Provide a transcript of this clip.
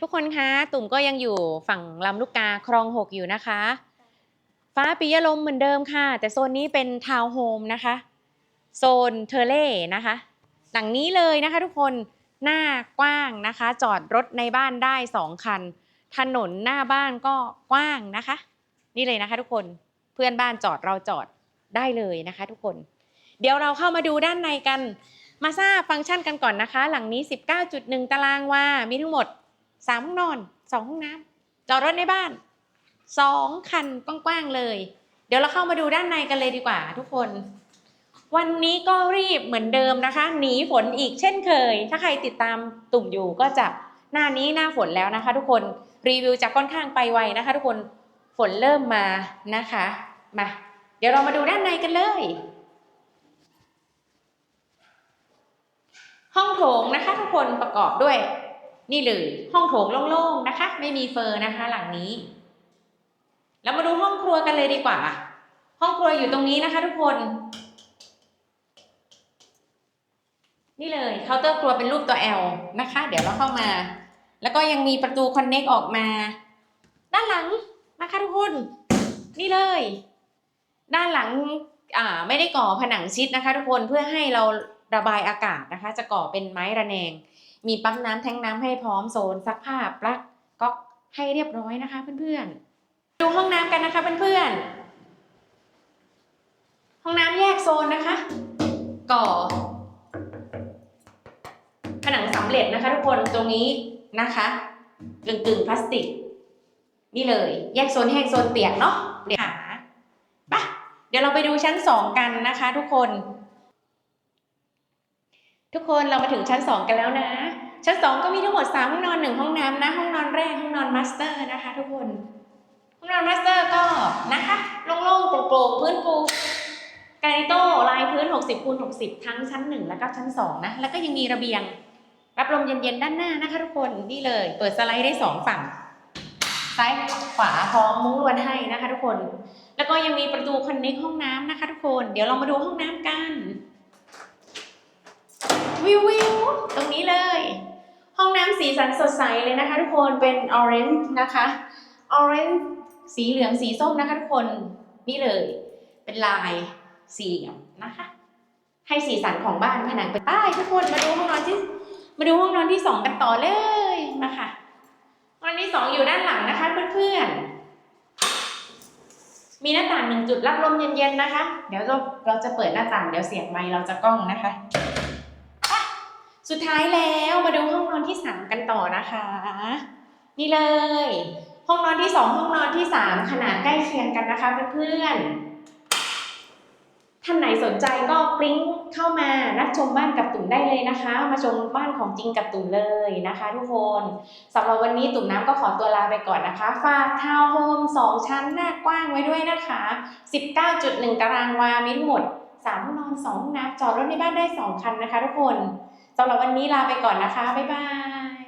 ทุกคนคะ ตุ่มก็ยังอยู่ฝั่งลำลูกกาคลองหกอยู่นะคะ ฟ้าปิยลมเหมือนเดิมค่ะ แต่โซนนี้เป็นทาวน์โฮมนะคะ โซนเทเล่นะคะ หลังนี้เลยนะคะทุกคน หน้ากว้างนะคะ จอดรถในบ้านได้สองคัน ถนนหน้าบ้านก็กว้างนะคะ นี่เลยนะคะ ทุกคน เพื่อนบ้านจอดเราจอดได้เลยนะคะ ทุกคน เดี๋ยวเราเข้ามาดูด้านในกัน มาทราบฟังก์ชันกันก่อนนะคะ หลังนี้ 19.1 ตารางวา มีทั้งหมด 3ห้องนอน2ห้องน้ำจอดรถในบ้าน2คันกว้างๆเลย เดี๋ยวเราเข้ามาดูด้านในกันเลยดีกว่าทุกคน วันนี้ก็รีบเหมือนเดิมนะคะ หนีฝนอีกเช่นเคย ถ้าใครติดตามตุ่มอยู่ก็จะหน้านี้หน้าฝนแล้วนะคะ ทุกคนรีวิวจะค่อนข้างไปไวนะคะ ทุกคนฝนเริ่มมานะคะมาเดี๋ยวเรามาดูด้านในกันเลย ห้องโถงนะคะ ทุกคนประกอบด้วย นี่เลยห้องโถงโล่งๆนะคะ ไม่มีเฟอร์นะคะ หลังนี้ แล้วมาดูห้องครัวกันเลยดีกว่า ห้องครัวอยู่ตรงนี้นะคะ ทุกคน นี่เลยเคาน์เตอร์ครัวเป็นรูปตัว L นะคะ เดี๋ยวเราเข้ามา แล้วก็ยังมีประตูคอนเน็กออกมา ด้านหลังนะคะทุกคน นี่เลย ด้านหลังอ่าไม่ได้ก่อผนังชิดนะคะ ทุกคนเพื่อให้เราระบายอากาศนะคะ จะก่อเป็นไม้ระแนง มีปั๊มน้ำแทงน้ำให้พร้อมโซนซักผ้าปลั๊กก๊อกให้เรียบร้อยนะคะเพื่อนๆ ดูห้องน้ำกันนะคะเพื่อนๆ ห้องน้ำแยกโซนนะคะ ก่อ ผนังสำเร็จนะคะทุกคนตรงนี้นะคะกึ่งกึ่งๆพลาสติก นี่เลย แยกโซนแห้งโซนเปียกเนาะเปียกขาปะเดี๋ยวเราไปดูชั้นสองกันนะคะ ทุกคน ทุกคนเรามาถึงชั้นสองกันแล้วนะ ชั้นสองก็มีทั้งหมดสามห้องนอนหนึ่งห้องน้ำนะ ห้องนอนแรกห้องนอนมาสเตอร์นะคะ ทุกคน ห้องนอนมาสเตอร์ก็นะคะโล่งๆโปร่งๆพื้นปูกานิโต้ลายพื้น 60คูณ60 ทั้งชั้น 1 แล้วก็ชั้น 2 นะ แล้วก็ยังมีระเบียง รับลมเย็นๆด้านหน้านะคะ ทุกคนนี่เลย เปิดสไลด์ได้ 2 ฝั่ง ซ้ายขวาพร้อมมุ้งลวดให้นะคะ ทุกคน แล้วก็ยังมีประตูคอนเน็กห้องน้ำนะคะ ทุกคน เดี๋ยวเรามาดูห้องน้ำกัน วิววิวตรงนี้เลย ห้องน้ำ สีสันสดใสเลยนะคะทุกคนเป็น orange นะคะ orange สีเหลืองสีส้มนะคะทุกคนนี่เลย เป็นลายสีเหลี่ยมนะคะ ให้สีสันของบ้านผนังเป็นใต้ทุกคนมาดูห้องนอนที่มาดูห้องนอนที่สองกันต่อเลยมาค่ะห้องนอนที่สองอยู่ด้านหลังนะคะเพื่อนๆมีหน้าต่างหนึ่งจุดรับลมเย็นๆนะคะ เดี๋ยวเราเราจะเปิดหน้าต่างเดี๋ยวเสียงไมเราจะกล้องนะคะ สุดท้ายแล้วมาดูห้องนอนที่สามกันต่อนะคะ นี่เลย ห้องนอนที่สองห้องนอนที่สามขนาดใกล้เคียงกันนะคะเพื่อนๆท่านไหนสนใจก็ปริ้งเข้ามารับชมบ้านกับตุ่มได้เลยนะคะ มาชมบ้านของจริงกับตุ่มเลยนะคะ ทุกคนสำหรับวันนี้ตุ่มน้ำก็ขอตัวลาไปก่อนนะคะ ฝากทาวน์โฮมสองชั้นหน้ากว้างไว้ด้วยนะคะ 19.1 ตารางวามีทั้งหมด3ห้องนอน2ห้องน้ำจอดรถในบ้านได้ 2 คันนะคะ ทุกคน สำหรับวันนี้ลาไปก่อนนะคะ บ๊ายบาย